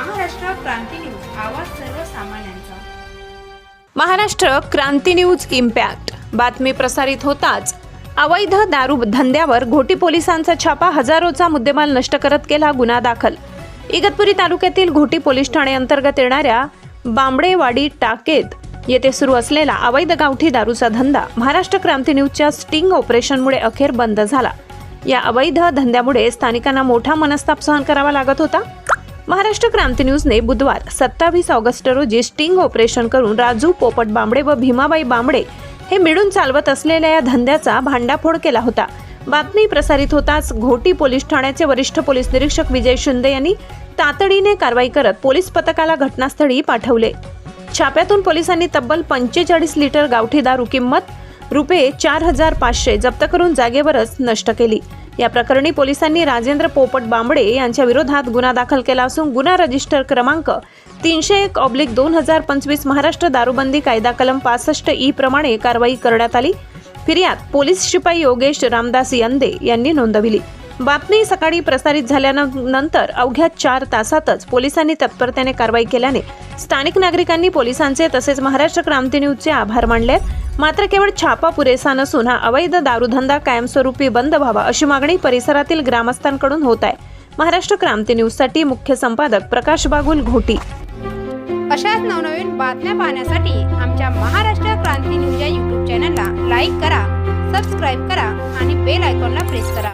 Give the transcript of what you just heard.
क्रांती news आवाज सर्वसामान्यांचा. Maharashtra Kranti news impact. बातमी प्रसारित होताच. अवैध दारू धंद्यावर घोटी पोलिसांचा छापा हजारोचा मुद्देमाल नष्ट करत केला गुन्हा दाखल. इगतपुरी तालुक्यातील घोटी पोलीस ठाणे अंतर्गत येणाऱ्या बांबडेवाडी टाकेत येथे सुरू असलेला अवैध गावठी दारूचा धंदा महाराष्ट्र क्रांती न्यूजच्या स्टिंग ऑपरेशनमुळे अखेर बंद झाला. या अवैध धंद्यामुळे स्थानिकांना मोठा मनस्ताप सहन करावा लागत होता. महाराष्ट्र क्रांती न्यूजने बुधवार सत्तावीस ऑगस्ट रोजी स्टिंग ऑपरेशन करून राजू पोपट बांबडे व भीमाबाई बांबडे हे मिळून चालवत असलेल्या या धंद्याचा भांडाफोड केला होता. बातमी प्रसारित होताच घोटी पोलीस ठाण्याचे वरिष्ठ पोलीस निरीक्षक विजय शिंदे यांनी तातडीने कारवाई करत पोलीस पथकाला घटनास्थळी पाठवले. छाप्यातून पोलिसांनी तब्बल पंचेचाळीस लिटर गावठी दारू किंमत रुपये चार हजार पाचशे जप्त करून जागेवरच नष्ट केली. या प्रकरणी पोलिसांनी राजेंद्र पोपट बांबडे यांच्या विरोधात गुन्हा दाखल केला असून गुन्हा रजिस्टर क्रमांक तीनशे एक ऑब्लिक दोन हजार पंचवीस महाराष्ट्र दारूबंदी कायदा कलम पासष्ट ई प्रमाणे कारवाई करण्यात आली. फिर्याद पोलीस शिपाई योगेश रामदास यंदे यांनी नोंदविली. बातमी सकाळी प्रसारित झाल्यानंतर अवघ्या चार तासातच पोलिसांनी तत्परतेने कारवाई केल्याने स्थानिक नागरिकांनी पोलिसांचे तसेच महाराष्ट्र क्रांती न्यूजचे आभार मानले मात्र केवळ छापा पुरेसा नसून हा अवैध दारूधंदा कायमस्वरूपी बंद व्हावा अशी मागणी परिसरातील ग्रामस्थांकडून होत आहे. महाराष्ट्र क्रांती न्यूजसाठी मुख्य संपादक प्रकाश बागुल घोटी. अशाच नवनवीन बातम्या पाहण्यासाठी आमच्या महाराष्ट्र क्रांती न्यूज या यूट्यूब चॅनलला लाईक करा सबस्क्राईब करा आणि बेल आयकॉनला प्रेस करा.